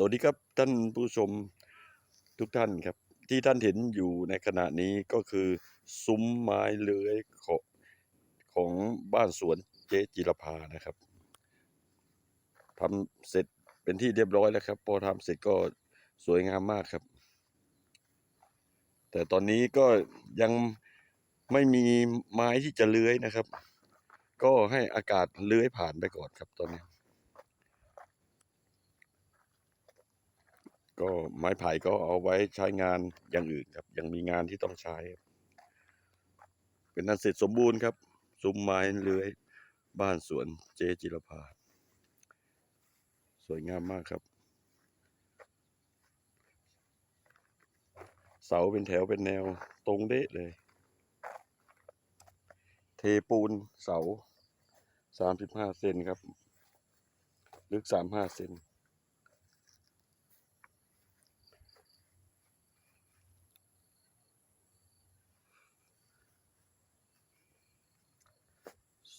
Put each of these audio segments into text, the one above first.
สวัสดีครับท่านผู้ชมทุกท่านครับ ที่ท่านเห็นอยู่ในขณะนี้ก็คือซุ้มไม้เลื้อยของของบ้านสวนเจ๊จิรภานะครับทำเสร็จเป็นที่เรียบร้อยแล้วครับ พอทำเสร็จก็สวยงามมากครับ แต่ตอนนี้ก็ยังไม่มีไม้ที่จะเลื้อยนะครับ ก็ให้อากาศเลื้อยผ่านไปก่อนครับตอนนี้ ก็ไม้ไผ่ก็เอาไว้ใช้งานอย่างอื่นครับ ยังมีงานที่ต้องใช้ เป็นนันเสร็จสมบูรณ์ครับ ซุ้มไม้เลื้อย บ้านสวนเจจิรภาสวยงามมากครับ เสาเป็นแถวเป็นแนวตรงเดะเลย เทปูนเสาสามสิบห้าเซนครับ ลึกสามห้าเซน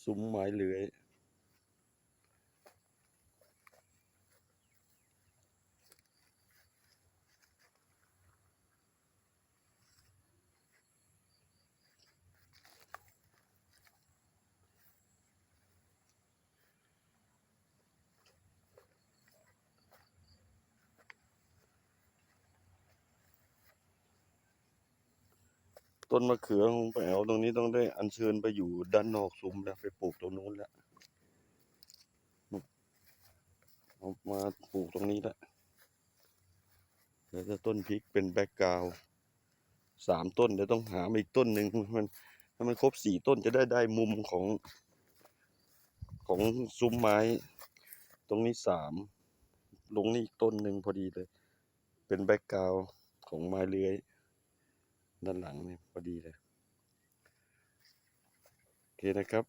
ซุ้มไม้เลื้อย ต้นมะเขือของแปวตรงนี้ต้องได้อัญเชิญไปอยู่ด้านนอกซุ้มแล้วไปปลูกตรงนู้นแล้วเอามาปลูกตรงนี้แล้วแล้วจะต้นพริกเป็นแบ็กกราวสามต้นเดี๋ยวต้องหามาอีกต้นหนึ่งมันถ้ามันครบสี่ต้นจะได้ได้มุมของ ของซุ้มไม้ ตรงนี้สามลงนี่อีกต้นหนึ่งพอดีเลย เป็นแบ็กกราวของไม้เลื้อย ด้านหลังนี่พอดีเลย โอเคนะครับ